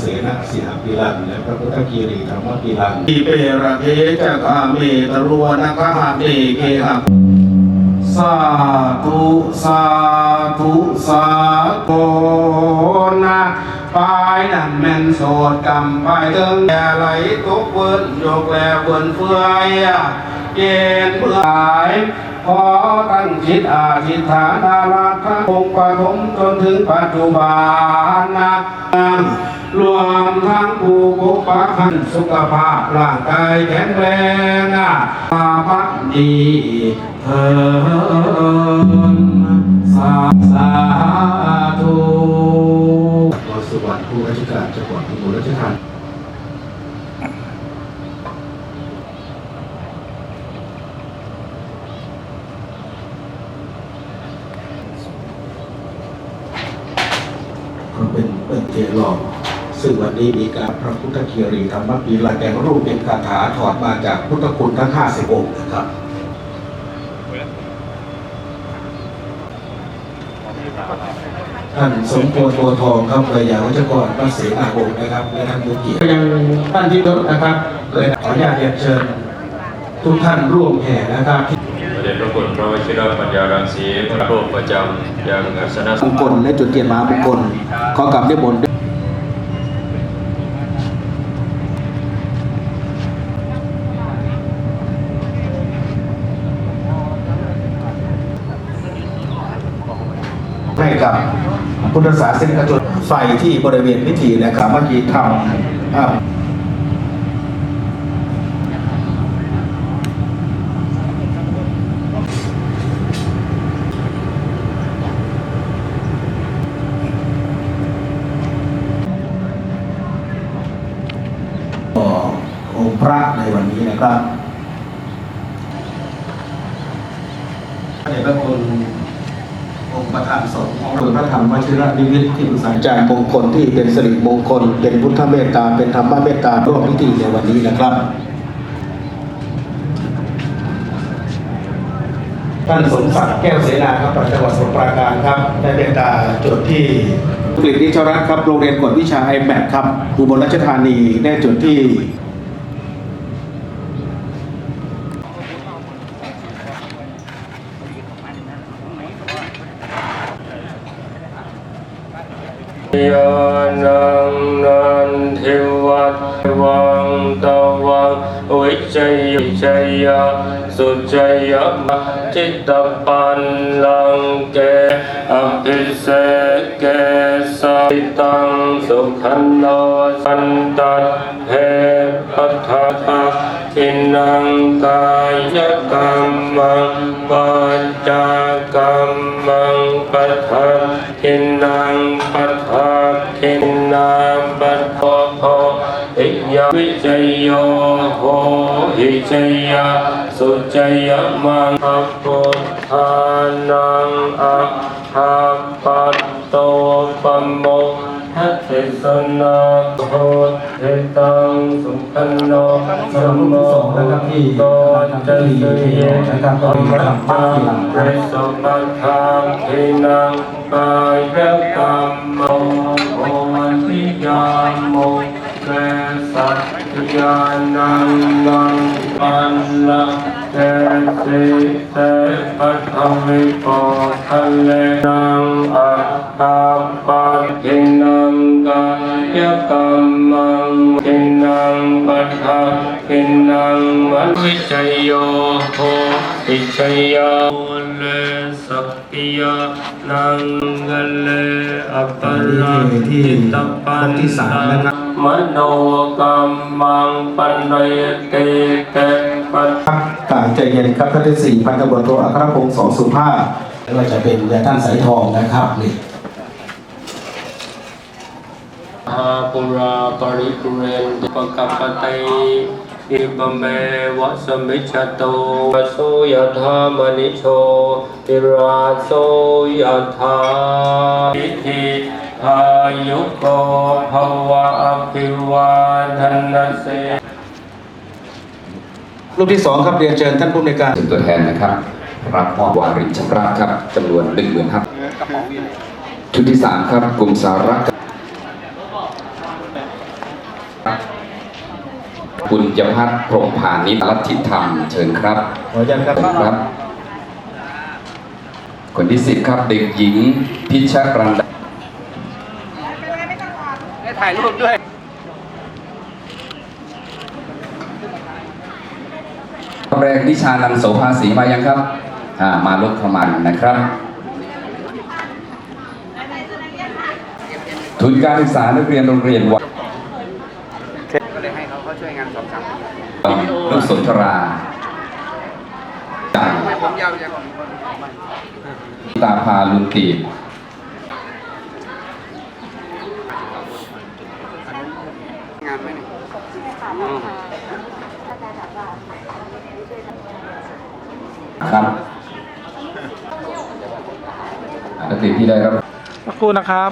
เสนาสีหปิลันและพระพุทธกีรีธรรมปิลันทีเประเทจักอาเมตรวนะกหะเมเกหะสาธุสาธุสาธุนะปายนั่นแม่นโสดกำไปเติงแย่ไหลตกเวินโยกแลเวินเฟื่อยเย็นเมื่อหาย ขอตั้งจิตอาธิษฐานอาราธนาองค์ปฐมจนถึงปัจจุบันนะรวมทั้งผู้ปกปักขันสุขภาพร่างกายแข็งแรงอะมาพักดีเถินสาสาธุขอสวัสดิ์ผู้ราชการจังหวัดอุบลราชธานี ก็ เป็นเป็นเจลองซึ่งวันนี้มีการพระพุทธคีรีธรรมปีละแกงรูปเป็นคาถาถอดมาจากพุทธคุณทั้ง50องค์นะครับท่านสมโพธิโพธิ์ทองครับเลยอยาวัชกรพระเสนาองค์นะครับและท่านมุกีก็ยังท่านที่ยศนะครับเลยขออนุญาตเรียนเชิญ ทุกท่านร่วมแห่นะครับพระเดชพระคุณพระว ชิรปัญญารังสีพระโรคประจำยังอัศนมงคลและจุดเทียนมหามงคลขอกลับได้บนต์ให้กับพุทธศาสนิกชนไฟที่บริเวณพิธีนะครับเมื่อกี้ทำอ่าต่อองค์พระ ในวันนี้นะครับพระเดชพระคุณองค์ประธานสงฆ์ของหลวงพระธรรมวชิรนิมิตรที่ปรึกษาจารย์มงคลที่เป็นสิริมงคล เป็นพุทธเมตตา เป็นธรรมเมตตาร่วมพิธีในวันนี้นะครับ ท่านสมศักดิ์แก้วเสนาครับประจังหวัดสมุทรปราการครับได้เมตตาจุดที่กฤษนิชรัตน์ครับโรงเรียนกวดวิชาไอแบครับอุบลราชธานีได้จุดที่ ยานังนันทิวัตวังตวังวิจัยวิจัยาสุจัยมัจิตปันลังเกอภิเศษเกสัตังสุขันโนสันตัดเหปัฏฐา ทินังกายกรรมังปัญจากรรมังปัฏฐาทินังปัฏฐาทินังปัฏฐาโพอิยวิจโยโหหิจยาสุจยมังอปุทธานังอะหาปัตโตปมโมทัตติสนาโหต งสุขันโนสัมโมโตจันตุเยธรรมตังเรสุปัฏฐานทินังกายกรรมโมโอทิยามโมเกสัตยานังนังปันละเตสิเตปัทวิโปทะเลนังอะหาปัตถินังกายกรรม วันวิจัยโยโหวิจัยยาเลสักกิยานังกเลอัปปะลังทิตปันที่สามนะครับมโนกรรมังปันเยเตเตปัฏครับกล่าวใจเย็นครับท่านที่สี่พันตำรวจโทอัครพงศ์สองสุภาพไม่ว่าจะเป็นยาท่านสายทองนะครับนี่อาปุราปริปุเรนติปกัปปติ อิปเมวะสมิจฉโตโสยธามณิโชติราโสยธาอิทิอายุโกภวะอภิวาทนาเสรูปที่สองครับเรียนเชิญท่านผู้อำนวยการเป็นตัวแทนนะครับ รับมอบวารินชำระครับจำนวนหนึ่งหมื่นครับชุดที่สามครับกลุ่มสาระ ปุญญพัฒน์พรหมพานิชลัทธิธรรม เชิญครับขออนุญาตครับเชิญครับ คนที่สิบครับเด็กหญิงพิชรันดาถ่ายรูปด้วยแรกนิชานันท์โสภาสีมายังครับอ่ามาลุกเข้ามานะครับทุนการศึกษานักเรียนโรงเรียนวัด ก็เลยให้เขาเขาช่วย งานสองสามลูกสนทราจากทำไมผมยาวจังตาพาลุนตีบงานไหมเนี่ยครับนักเรียนที่ได้รับสักครู่นะครับ